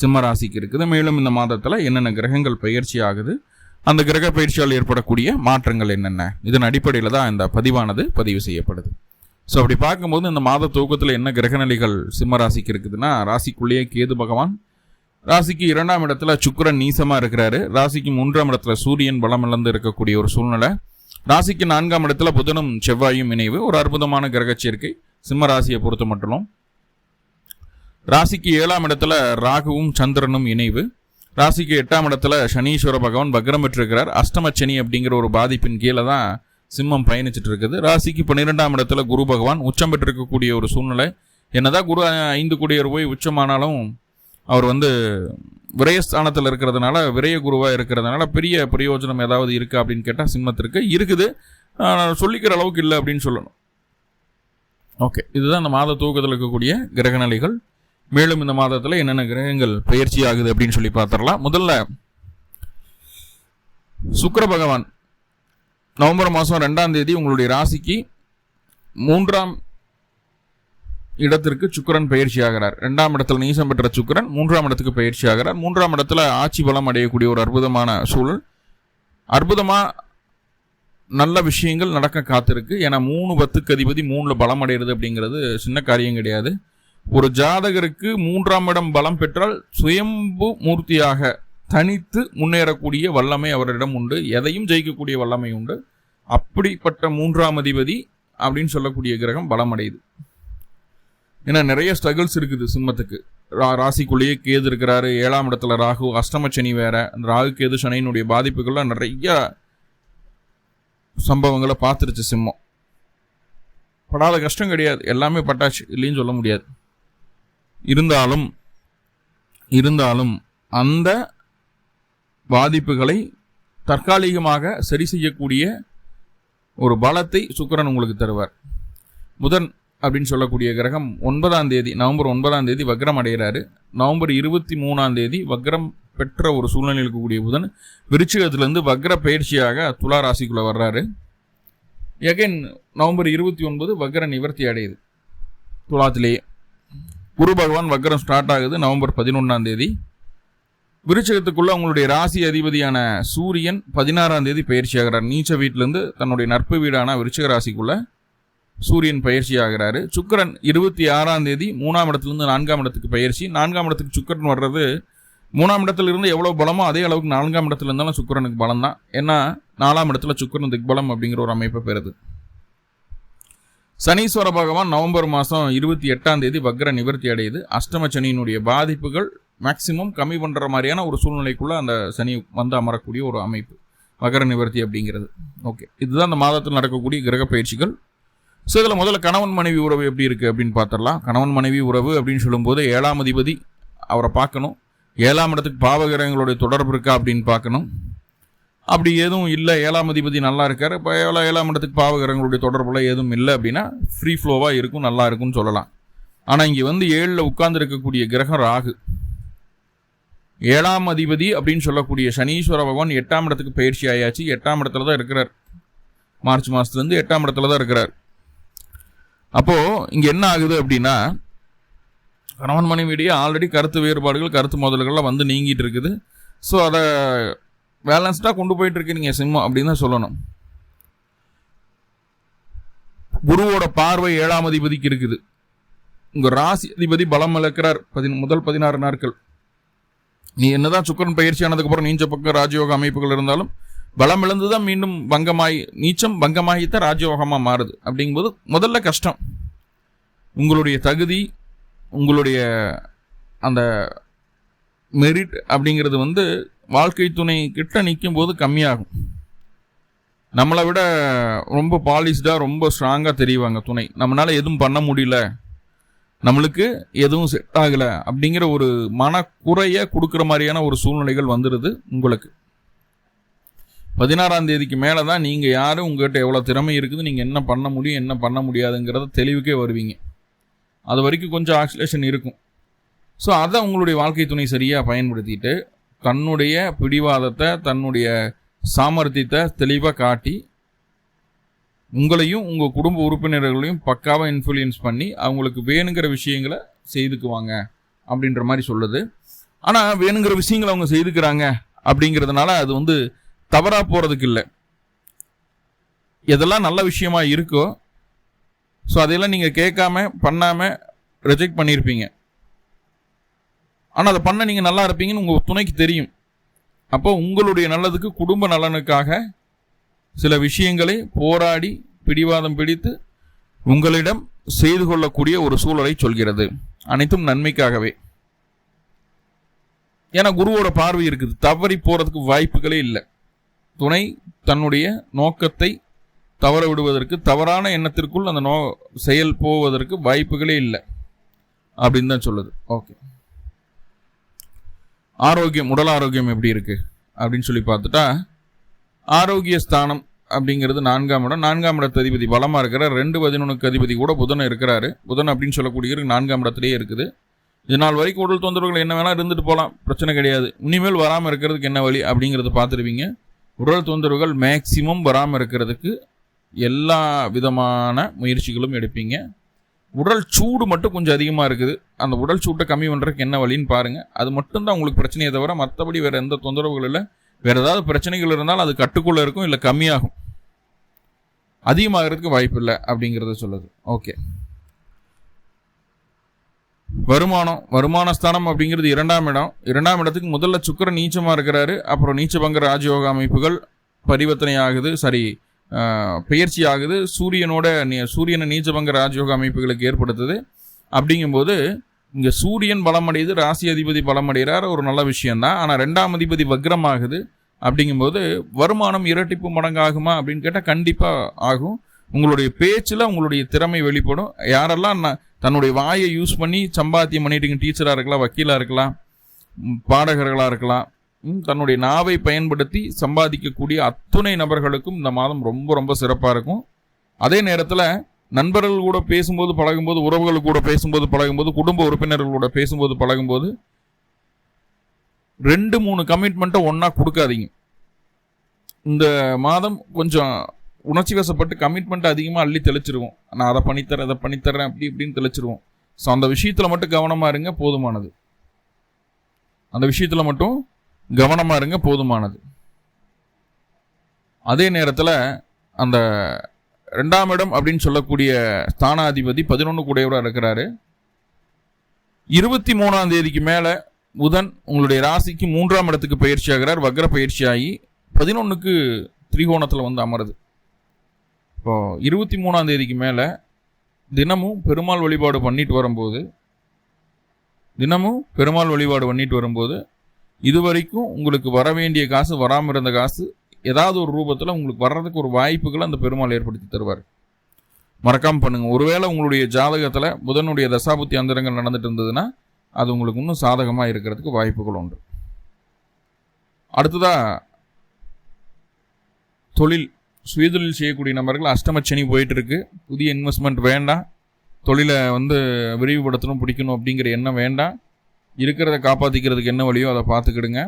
சிம்மராசிக்கு இருக்குது. மேலும் இந்த மாதத்தில் என்னென்ன கிரகங்கள் பயிற்சி ஆகுது அந்த கிரக பயிற்சியால் ஏற்படக்கூடிய மாற்றங்கள் என்னென்ன? இதன் அடிப்படையில் தான் இந்த பதிவானது பதிவு செய்யப்படுது. ஸோ அப்படி பார்க்கும்போது இந்த மாத துவக்கத்தில் என்ன கிரகநிலைகள் சிம்ம ராசிக்கு இருக்குதுன்னா ராசிக்குள்ளேயே கேது பகவான் ராசிக்கு இரண்டாம் இடத்துல சுக்கிரன் நீசமாக இருக்கிறாரு. ராசிக்கு மூன்றாம் இடத்துல சூரியன் பலம் இழந்து இருக்கக்கூடிய ஒரு சூழ்நிலை. ராசிக்கு நான்காம் இடத்துல புதனும் செவ்வாயும் இணைவு. ஒரு அற்புதமான கிரக சேர்க்கை சிம்ம ராசியை பொறுத்த மட்டும் ராசிக்கு ஏழாம் இடத்துல ராகுவும் சந்திரனும் இணைவு. ராசிக்கு எட்டாம் இடத்துல சனீஸ்வர பகவான் வக்ரம் பெற்றிருக்கிறார். அஷ்டம சனி அப்படிங்கிற ஒரு பாதிப்பின் கீழே தான் சிம்மம் பயணிச்சுட்டு இருக்குது. ராசிக்கு பன்னிரெண்டாம் இடத்துல குரு பகவான் உச்சம் பெற்றிருக்கக்கூடிய ஒரு சூழ்நிலை. என்னதான் குரு ஐந்து கோடியர் போய் உச்சமானாலும் அவர் வந்து விரயஸ்தானத்தில் இருக்கிறதுனால விரய குருவாக இருக்கிறதுனால பெரிய பிரயோஜனம் ஏதாவது இருக்கா அப்படின்னு கேட்டால் சிம்மத்திற்கு இருக்குது. சொல்லிக்கிற அளவுக்கு இல்லை அப்படின்னு சொல்லணும். ஓகே. இதுதான் இந்த மாத தூக்கத்தில் இருக்கக்கூடிய கிரகநிலைகள். மேலும் இந்த மாதத்தில் என்னென்ன கிரகங்கள் பயிற்சி ஆகுது அப்படின்னு சொல்லி பார்த்துடலாம். முதல்ல சுக்கர பகவான். நவம்பர் மாதம் ரெண்டாம் தேதி உங்களுடைய ராசிக்கு மூன்றாம் இடத்திற்கு சுக்கிரன் பயிற்சி ஆகிறார். ரெண்டாம் இடத்துல நீசம் பெற்ற சுக்கிரன் மூன்றாம் இடத்துக்கு பயிற்சி ஆகிறார். மூன்றாம் இடத்துல ஆட்சி பலம் அடையக்கூடிய ஒரு அற்புதமான சூழல். அற்புதமாக நல்ல விஷயங்கள் நடக்க காத்திருக்கு. ஏன்னா மூணு பத்துக்கு அதிபதி மூணில் பலம் அடைகிறது அப்படிங்கிறது சின்ன காரியம் கிடையாது. ஒரு ஜாதகருக்கு மூன்றாம் இடம் பலம் பெற்றால் சுயம்பு மூர்த்தியாக தனித்து முன்னேறக்கூடிய வல்லமை அவரிடம் உண்டு. எதையும் ஜெயிக்கக்கூடிய வல்லமை உண்டு. அப்படிப்பட்ட மூன்றாம் அதிபதி அப்படின்னு சொல்லக்கூடிய கிரகம் பலம் அடையுது. ஏன்னா நிறைய ஸ்ட்ரகிள்ஸ் இருக்குது சிம்மத்துக்கு. ரா ராசிக்குள்ளேயே கேது இருக்கிறாரு. ஏழாம் இடத்துல ராகு அஷ்டம சனி வேற. அந்த ராகு கேது சனியினுடைய பாதிப்புகள்லாம் நிறைய சம்பவங்களை பார்த்துருச்சு சிம்மம். படாத கஷ்டம் கிடையாது. எல்லாமே பட்டாச்சு. இல்லைன்னு சொல்ல முடியாது. இருந்தாலும் இருந்தாலும் அந்த பாதிப்புகளை தற்காலிகமாக சரி செய்யக்கூடிய ஒரு பலத்தை சுக்கிரன் உங்களுக்கு தருவார். புதன் அப்படின்னு சொல்லக்கூடிய கிரகம் ஒன்பதாம் தேதி நவம்பர் ஒன்பதாம் தேதி வக்ரம் அடைகிறாரு. நவம்பர் இருபத்தி மூணாம் தேதி வக்ரம் பெற்ற ஒரு சூழ்நிலையில் இருக்கக்கூடிய புதன் விருச்சிகத்திலிருந்து வக்ர பயிற்சியாக துலா ராசிக்குள்ளே வர்றாரு. எகைன் நவம்பர் இருபத்தி ஒன்பது வக்ர நிவர்த்தி அடையுது. துலாத்திலேயே. குரு பகவான் வக்ரம் ஸ்டார்ட் ஆகுது நவம்பர் பதினொன்றாம் தேதி. விருச்சகத்துக்குள்ள அவங்களுடைய ராசி அதிபதியான சூரியன் பதினாறாம் தேதி பயிற்சி ஆகிறார். நீச்ச வீட்டிலேருந்து தன்னுடைய நட்பு வீடான விருச்சக ராசிக்குள்ள சூரியன் பயிற்சி ஆகிறாரு. சுக்கிரன் இருபத்தி ஆறாம் தேதி மூணாம் இடத்துலேருந்து நான்காம் இடத்துக்கு பயிற்சி. நான்காம் இடத்துக்கு சுக்கிரன் வர்றது மூணாம் இடத்துல இருந்து எவ்வளோ பலமோ அதே அளவுக்கு நான்காம் இடத்துல இருந்தாலும் சுக்கரனுக்கு பலம் தான் ஏன்னா நாலாம் இடத்துல சுக்கிரன் திக்பலம் அப்படிங்கிற ஒரு அமைப்பை பெறுது. சனீஸ்வர பகவான் நவம்பர் மாதம் இருபத்தி எட்டாம் தேதி வக்ர நிவர்த்தி அடையுது. அஷ்டம சனியினுடைய பாதிப்புகள் மேக்சிமம் கம்மி பண்ணுற மாதிரியான ஒரு சூழ்நிலைக்குள்ளே அந்த சனி வந்து அமரக்கூடிய ஒரு அமைப்பு. மகர நிவர்த்தி அப்படிங்கிறது. ஓகே இதுதான் அந்த மாதத்தில் நடக்கக்கூடிய கிரக பயிற்சிகள். ஸோ இதில் முதல்ல கணவன் மனைவி உறவு எப்படி இருக்குது அப்படின்னு பார்த்துடலாம். கணவன் மனைவி உறவு அப்படின்னு சொல்லும்போது ஏழாம் அதிபதி அவரை பார்க்கணும். ஏழாம் இடத்துக்கு பாவகிரகங்களுடைய தொடர்பு இருக்கா அப்படின்னு பார்க்கணும். அப்படி எதுவும் இல்லை. ஏழாம் அதிபதி நல்லா இருக்கார். இப்போ ஏழா ஏழாம் இடத்துக்கு பாவகிரகங்களுடைய தொடர்புல எதுவும் இல்லை அப்படின்னா ஃப்ரீ ஃப்ளோவாக இருக்கும் நல்லா இருக்கும்னு சொல்லலாம். ஆனால் இங்கே வந்து ஏழில் உட்கார்ந்து இருக்கக்கூடிய கிரகம் ராகு. ஏழாம் அதிபதி அப்படின்னு சொல்லக்கூடிய சனீஸ்வர பகவான் எட்டாம் இடத்துக்கு பயிற்சி ஆயாச்சு. எட்டாம் இடத்துல தான் இருக்கிறார். மார்ச் மாதத்துலேருந்து எட்டாம் இடத்துல தான் இருக்கிறார். அப்போது இங்கே என்ன ஆகுது அப்படின்னா கணவன் மனைவியிடையே ஆல்ரெடி கருத்து வேறுபாடுகள் கருத்து மோதல்கள்லாம் வந்து நீங்கிட்டு இருக்குது. ஸோ அதை பேலன்ஸ்டாக கொண்டு போயிட்டு இருக்கு நீங்கள் சிம்மம் அப்படின்னு தான் சொல்லணும். குருவோட பார்வை ஏழாம் அதிபதிக்கு இருக்குது. உங்கள் ராசி அதிபதி பலம் இழக்கிறார் பதின முதல் பதினாறு நாட்கள். நீ என்னதான் சுக்கரன் பயிற்சி ஆனதுக்கப்புறம் நீஞ்ச பக்கம் ராஜயோக அமைப்புகள் இருந்தாலும் பலம் இழந்து தான் மீண்டும் பங்கமாகி நீச்சம் பங்கமாகித்தான் ராஜயோகமாக மாறுது. அப்படிங்கும்போது முதல்ல கஷ்டம். உங்களுடைய தகுதி உங்களுடைய அந்த மெரிட் அப்படிங்கிறது வந்து வாழ்க்கை துணை கிட்ட நிற்கும் போது கம்மியாகும். நம்மளை விட ரொம்ப பாலிஷ்டாக ரொம்ப ஸ்ட்ராங்காக தெரிவாங்க துணை. நம்மளால் எதுவும் பண்ண முடியல. நம்மளுக்கு எதுவும் செட் ஆகலை அப்படிங்கிற ஒரு மனக்குறைய கொடுக்குற மாதிரியான ஒரு சூழ்நிலைகள் வந்துடுது உங்களுக்கு. பதினாறாம் தேதிக்கு மேலே தான் நீங்கள் யார் உங்கள்கிட்ட எவ்வளோ திறமை இருக்குது நீங்கள் என்ன பண்ண முடியும் என்ன பண்ண முடியாதுங்கிறத தெளிவுக்கே வருவீங்க. அது வரைக்கும் கொஞ்சம் ஆக்சிலேஷன் இருக்கும். ஸோ அதை உங்களுடைய வாழ்க்கை துணை சரியாக பயன்படுத்திட்டு தன்னுடைய பிடிவாதத்தை தன்னுடைய சாமர்த்தியத்தை தெளிவாக காட்டி உங்களையும் உங்கள் குடும்ப உறுப்பினர்களையும் பக்காவாக இன்ஃப்ளூயன்ஸ் பண்ணி அவங்களுக்கு வேணுங்கிற விஷயங்களை செய்துக்குவாங்க அப்படின்ற மாதிரி சொல்லுது. ஆனால் வேணுங்கிற விஷயங்களை அவங்க செய்துக்கிறாங்க அப்படிங்கிறதுனால அது வந்து தவறாக போகிறதுக்கு இல்லை. எதெல்லாம் நல்ல விஷயமா இருக்கோ ஸோ அதையெல்லாம் நீங்கள் கேட்காம பண்ணாமல் ரிஜெக்ட் பண்ணியிருப்பீங்க ஆனால் அதை பண்ண நீங்கள் நல்லா இருப்பீங்கன்னு உங்கள் துணைக்கு தெரியும். அப்போ உங்களுடைய நல்லதுக்கு குடும்ப நலனுக்காக சில விஷயங்களை போராடி பிடிவாதம் பிடித்து உங்களிடம் செய்து கொள்ளக்கூடிய ஒரு சூழலை சொல்கிறது. அனைத்தும் நன்மைக்காகவே. ஏன்னா குருவோட பார்வை இருக்குது. தவறி போகிறதுக்கு வாய்ப்புகளே இல்லை. துணை தன்னுடைய நோக்கத்தை தவற விடுவதற்கு தவறான எண்ணத்திற்குள் அந்த நோ செயல் போவதற்கு வாய்ப்புகளே இல்லை. அப்படின்னு தான் சொல்லுது. ஓகே. ஆரோக்கியம் உடல் ஆரோக்கியம் எப்படி இருக்குது அப்படின்னு சொல்லி பார்த்துட்டா ஆரோக்கிய ஸ்தானம் அப்படிங்கிறது நான்காம் இடம். நான்காம் இடத்து அதிபதி பலமாக இருக்கிற ரெண்டு பதினொன்றுக்கு அதிபதி கூட புதன் இருக்கிறாரு. புதன் அப்படின்னு சொல்லக்கூடிய நான்காம் இடத்துலேயே இருக்குது. இது நாள் வரைக்கும் உடல் தொந்தரவுகள் என்ன வேணால் இருந்துட்டு போகலாம் பிரச்சனை கிடையாது. இனிமேல் வராமல் இருக்கிறதுக்கு என்ன வழி அப்படிங்கிறத பார்த்துருவீங்க உடல் தொந்தரவுகள் மேக்சிமம் வராமல் இருக்கிறதுக்கு எல்லா விதமான முயற்சிகளும் எடுப்பீங்க. உடல் சூடு மட்டும் கொஞ்சம் அதிகமாக இருக்குது. அந்த உடல் சூட்டை கம்மி பண்ணுறதுக்கு என்ன வழின்னு பாருங்கள் அது மட்டும்தான் உங்களுக்கு பிரச்சனையை தவிர மற்றபடி வேறு எந்த தொந்தரவுகள் இல்லை. வேறு ஏதாவது பிரச்சனைகள் இருந்தாலும் அது கட்டுக்குள்ளே இருக்கும் இல்லை கம்மியாகும். அதிகமாகிறதுக்கு வாய்ப்பு இல்லை அப்படிங்கிறத சொல்லுது. ஓகே. வருமானம் வருமான ஸ்தானம் அப்படிங்கிறது இரண்டாம் இடம். இரண்டாம் இடத்துக்கு முதல்ல சுக்கர நீச்சமாக இருக்கிறாரு. அப்புறம் நீச்சபங்க ராஜயோக அமைப்புகள் பரிவர்த்தனை ஆகுது. சரி பயிற்சி ஆகுது சூரியனோட சூரியனை நீச்சபங்க ராஜயோக அமைப்புகளுக்கு ஏற்படுத்துது. அப்படிங்கும்போது இங்கே சூரியன் பலமடையுது ராசி அதிபதி பலமடைகிறார் ஒரு நல்ல விஷயந்தான் ஆனால் ரெண்டாம் அதிபதி வக்ரமாகுது. அப்படிங்கும்போது வருமானம் இரட்டிப்பு மடங்காகுமா அப்படின்னு கேட்டால் கண்டிப்பாக ஆகும். உங்களுடைய பேச்சில் உங்களுடைய திறமை வெளிப்படும். யாரெல்லாம் தன்னுடைய வாயை யூஸ் பண்ணி சம்பாத்தியம் பண்ணிட்டு டீச்சராக இருக்கலாம் வக்கீலாக இருக்கலாம் பாடகர்களாக இருக்கலாம் தன்னுடைய நாவை பயன்படுத்தி சம்பாதிக்கக்கூடிய அத்துணை நபர்களுக்கும் இந்த மாதம் ரொம்ப ரொம்ப சிறப்பாக இருக்கும். அதே நேரத்தில் நண்பர்கள் கூட பேசும்போது பழகும்போது உறவுகள் கூட பேசும்போது பழகும்போது குடும்ப உறுப்பினர்களோட பேசும்போது பழகும்போது ரெண்டு மூணு கமிட்மெண்ட்டை ஒன்றா கொடுக்காதீங்க. இந்த மாதம் கொஞ்சம் உணர்ச்சி வசப்பட்டு கமிட்மெண்ட் அதிகமாக அள்ளி தெளிச்சிருவோம். நான் அதை பண்ணித்தரேன் அதை பண்ணித்தரேன் அப்படி இப்படின்னு தெளிச்சிருவோம். ஸோ அந்த விஷயத்தில் மட்டும் கவனமாக இருங்க போதுமானது. அந்த விஷயத்தில் மட்டும் கவனமாக இருங்க போதுமானது. அதே நேரத்தில் அந்த ரெண்டாம் இடம் அப்படின்னு சொல்லக்கூடிய ஸ்தானாதிபதி பதினொன்று கூடையோட இருக்கிறாரு. இருபத்தி மூணாம் தேதிக்கு மேலே புதன் உங்களுடைய ராசிக்கு மூன்றாம் இடத்துக்கு பயிற்சி ஆகிறார் வக்ர பயிற்சி ஆகி பதினொன்றுக்கு திரிகோணத்தில் வந்து அமருது. இப்போ இருபத்தி மூணாம் தேதிக்கு மேலே தினமும் பெருமாள் வழிபாடு பண்ணிட்டு வரும்போது தினமும் பெருமாள் வழிபாடு பண்ணிட்டு வரும்போது இது வரைக்கும் உங்களுக்கு வர வேண்டிய காசு வராமல் இருந்த காசு ஏதாவது ஒரு ரூபத்தில் உங்களுக்கு வர்றதுக்கு ஒரு வாய்ப்புகளை அந்த பெருமாள் ஏற்படுத்தி தருவார். மறக்காமல் பண்ணுங்கள் ஒருவேளை உங்களுடைய ஜாதகத்தில் புதனுடைய தசாபுத்தி அந்தரங்கள் நடந்துட்டு இருந்ததுன்னா அது உங்களுக்கு இன்னும் சாதகமாக இருக்கிறதுக்கு வாய்ப்புகள் உண்டு. அடுத்ததாக தொழில். சுயதொழில் செய்யக்கூடிய நபர்கள் அஷ்டமச்சனி போயிட்டுருக்கு. புதிய இன்வெஸ்ட்மெண்ட் வேண்டாம். தொழிலை வந்து விரிவுபடுத்தணும் பிடிக்கணும் அப்படிங்கிற எண்ணம் வேண்டாம். இருக்கிறத காப்பாற்றிக்கிறதுக்கு என்ன வழியோ அதை பார்த்துக்கிடுங்க.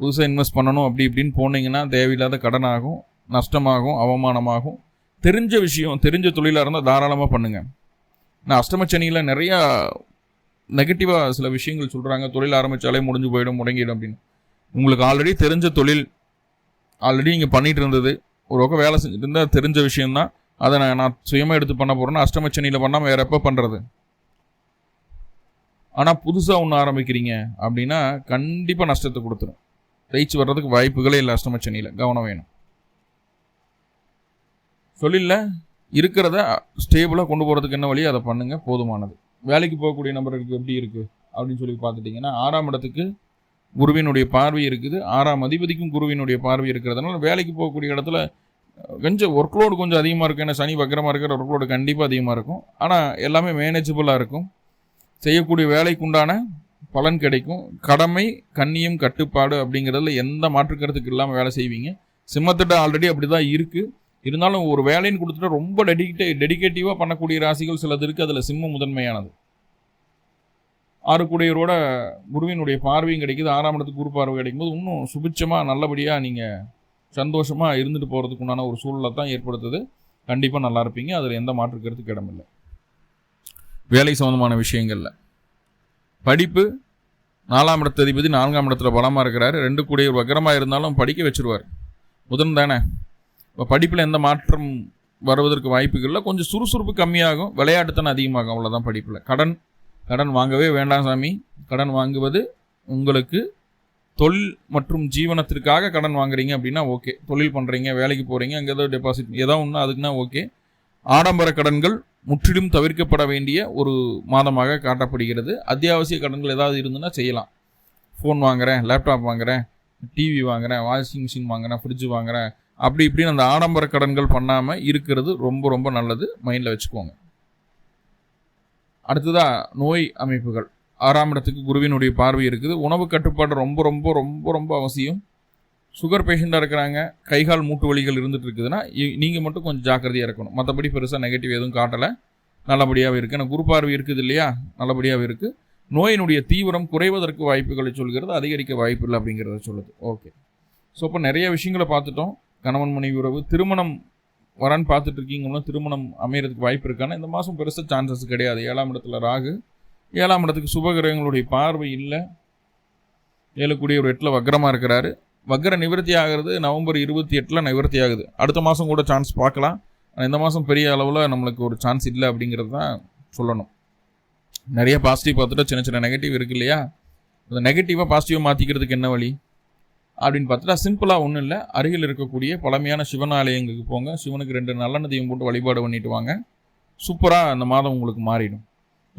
புதுசாக இன்வெஸ்ட் பண்ணணும் அப்படி இப்படின்னு போனீங்கன்னா தேவையில்லாத கடன் ஆகும் நஷ்டமாகும் அவமானமாகும். தெரிஞ்ச விஷயம் தெரிஞ்ச தொழிலாக இருந்தால் தாராளமாக பண்ணுங்கள் நான் அஷ்டமச்சனியில் நிறையா நெகட்டிவாக சில விஷயங்கள் சொல்கிறாங்க தொழில் ஆரம்பித்தாலே முடிஞ்சு போயிடும் முடங்கிடும் அப்படின்னு. உங்களுக்கு ஆல்ரெடி தெரிஞ்ச தொழில் ஆல்ரெடி இங்கே பண்ணிகிட்டு இருந்தது. ஒரு பக்கம் வேலை செஞ்சுட்டு இருந்தால் தெரிஞ்ச விஷயம்தான். அதை நான் நான் சுயமாக எடுத்து பண்ண போகிறேன்னா அஷ்டமச்சனியில் பண்ணாமல் வேறு எப்போ பண்ணுறது ஆனால் புதுசாக ஒன்று ஆரம்பிக்கிறீங்க அப்படின்னா கண்டிப்பாக நஷ்டத்தை கொடுத்துரும். ஜெயிச்சு வர்றதுக்கு வாய்ப்புகளே இல்லை அஷ்டமச்சனியில் கவனம் வேணும். சொல்லில்ல இருக்கிறத ஸ்டேபிளாக கொண்டு போகிறதுக்கு என்ன வழி? அதை பண்ணுங்கள் போதுமானது. வேலைக்கு போகக்கூடிய நபர்களுக்கு எப்படி இருக்குது அப்படின்னு சொல்லி பார்த்துட்டிங்கன்னா ஆறாம் இடத்துக்கு குருவினுடைய பார்வை இருக்குது. ஆறாம் அதிபதிக்கும் குருவினுடைய பார்வை இருக்கிறதுனால வேலைக்கு போகக்கூடிய இடத்துல கொஞ்சம் ஒர்க்லோடு கொஞ்சம் அதிகமாக இருக்கும் ஏன்னா சனி வக்கரமாக இருக்கிற ஒர்க்லோடு கண்டிப்பாக அதிகமாக இருக்கும். ஆனால் எல்லாமே மேனேஜபிளாக இருக்கும். செய்யக்கூடிய வேலைக்குண்டான பலன் கிடைக்கும். கடமை கண்ணியம் கட்டுப்பாடு அப்படிங்கிறதுல எந்த மாற்றுக்கருத்துக்கு இல்லாமல் வேலை செய்வீங்க. சிம்மத்திட்ட ஆல்ரெடி அப்படி தான் இருக்குது இருந்தாலும் ஒரு வேலைன்னு கொடுத்துட்டு ரொம்ப டெடிக்கே டெடிக்கேட்டிவாக பண்ணக்கூடிய ராசிகள் சிலது இருக்குது அதில் சிம்மம் முதன்மையானது. ஆறுக்குடையரோட குருவினுடைய பார்வையும் கிடைக்குது. ஆறாம் இடத்துக்கு குரு பார்வை கிடைக்கும்போது இன்னும் சுபிட்சமாக நல்லபடியாக நீங்கள் சந்தோஷமாக இருந்துட்டு போகிறதுக்கு உண்டான ஒரு சூழலை தான் ஏற்படுத்துது. கண்டிப்பாக நல்லா இருப்பீங்க. அதில் எந்த மாற்று கருத்துக்கு இடமில்லை வேலை சம்மந்தமான விஷயங்களில். படிப்பு நாலாம் இடத்த அதிபதி நான்காம் இடத்துல பலமாக இருக்கிறாரு. ரெண்டு கூடிய வக்கரமாக இருந்தாலும் படிக்க வச்சிருவார். புதன் தானே. இப்போ படிப்பில் எந்த மாற்றம் வருவதற்கு வாய்ப்புகளில் கொஞ்சம் சுறுசுறுப்பு கம்மியாகும். விளையாட்டுத்தனம் அதிகமாகும். அவ்வளோதான் படிப்பில். கடன் கடன் வாங்கவே வேண்டாம் சாமி. கடன் வாங்குவது உங்களுக்கு தொழில் மற்றும் ஜீவனத்திற்காக கடன் வாங்குறீங்க அப்படின்னா ஓகே. தொழில் பண்ணுறீங்க வேலைக்கு போகிறீங்க அங்கே ஏதோ டெபாசிட் ஏதோ ஒன்று அதுக்குன்னா ஓகே. ஆடம்பர கடன்கள் முற்றிலும் தவிர்க்கப்பட வேண்டிய ஒரு மாதமாக காட்டப்படுகிறது. அத்தியாவசிய கடன்கள் ஏதாவது இருந்ததுன்னா செய்யலாம். ஃபோன் வாங்குகிறேன் லேப்டாப் வாங்குறேன் டிவி வாங்குறேன் வாஷிங் மிஷின் வாங்குகிறேன் ஃப்ரிட்ஜ் வாங்குகிறேன் அப்படி இப்படின்னு அந்த ஆடம்பர கடன்கள் பண்ணாமல் இருக்கிறது ரொம்ப ரொம்ப நல்லது. மைண்டில் வச்சுக்கோங்க. அடுத்ததாக நோய் அமைப்புகள். ஆறாம் இடத்துக்கு குருவினுடைய பார்வை இருக்குது. உணவு கட்டுப்பாடு ரொம்ப ரொம்ப ரொம்ப ரொம்ப அவசியம். சுகர் பேஷண்ட்டாக இருக்கிறாங்க கைகால் மூட்டு வலிகள் இருந்துட்டு இருக்குதுன்னா நீங்கள் மட்டும் கொஞ்சம் ஜாக்கிரதையாக இருக்கணும். மற்றபடி பெருசாக நெகட்டிவ் எதுவும் காட்டலை. நல்லபடியாகவே இருக்குது ஏன்னா குரு பார்வை இருக்குது இல்லையா? நல்லபடியாகவே இருக்குது நோயினுடைய தீவிரம் குறைவதற்கு வாய்ப்புகளை சொல்கிறது அதிகரிக்க வாய்ப்பு இல்லை அப்படிங்கிறத சொல்லுது. ஓகே. ஸோ இப்போ நிறைய விஷயங்களை பார்த்துட்டோம். கணவன் மனைவி உறவு திருமணம் வரான்னு பார்த்துட்டு இருக்கீங்கன்னா திருமணம் அமையறதுக்கு வாய்ப்பு இருக்கானா இந்த மாதம் பெருசாக சான்சஸ் கிடையாது. ஏழாம் இடத்துல ராகு. ஏழாம் இடத்துக்கு சுபகிரகங்களுடைய பார்வை இல்லை. ஏழக்கூடிய ஒரு எட்டில் வக்கரமாக இருக்கிறாரு. வக்கர நிவர்த்தி ஆகிறது நவம்பர் இருபத்தி எட்டில் நிவர்த்தி ஆகுது. அடுத்த மாதம் கூட சான்ஸ் பார்க்கலாம். ஆனால் இந்த மாதம் பெரிய அளவில் நம்மளுக்கு ஒரு சான்ஸ் இல்லை அப்படிங்கிறது தான் சொல்லணும். நிறைய பாசிட்டிவ் பார்த்துட்டு சின்ன சின்ன நெகட்டிவ் இருக்கு இல்லையா? அந்த நெகட்டிவாக பாசிட்டிவாக மாற்றிக்கிறதுக்கு என்ன வழி? அப்படின்னு பார்த்துட்டா சிம்பிளாக ஒன்றும் இல்லை. அருகில் இருக்கக்கூடிய பழமையான சிவன் ஆலயங்களுக்கு போங்க. சிவனுக்கு ரெண்டு நல்லெண்ணத்தையும் போட்டு வழிபாடு பண்ணிட்டு வாங்க. சூப்பராக அந்த மாதம் உங்களுக்கு மாறிடும்.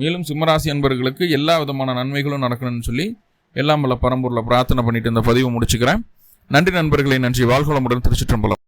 மேலும் சிம்மராசி அன்பர்களுக்கு எல்லா விதமான நன்மைகளும் நடக்கணும்னு சொல்லி எல்லாம் வல்ல பரம்பூரில் பிரார்த்தனை பண்ணிட்டு இந்த பதிவு முடிச்சுக்கிறேன். நன்றி நண்பர்களை நன்றி. வாழ்கோளமுடன் திருச்சிற்றம்பலம்.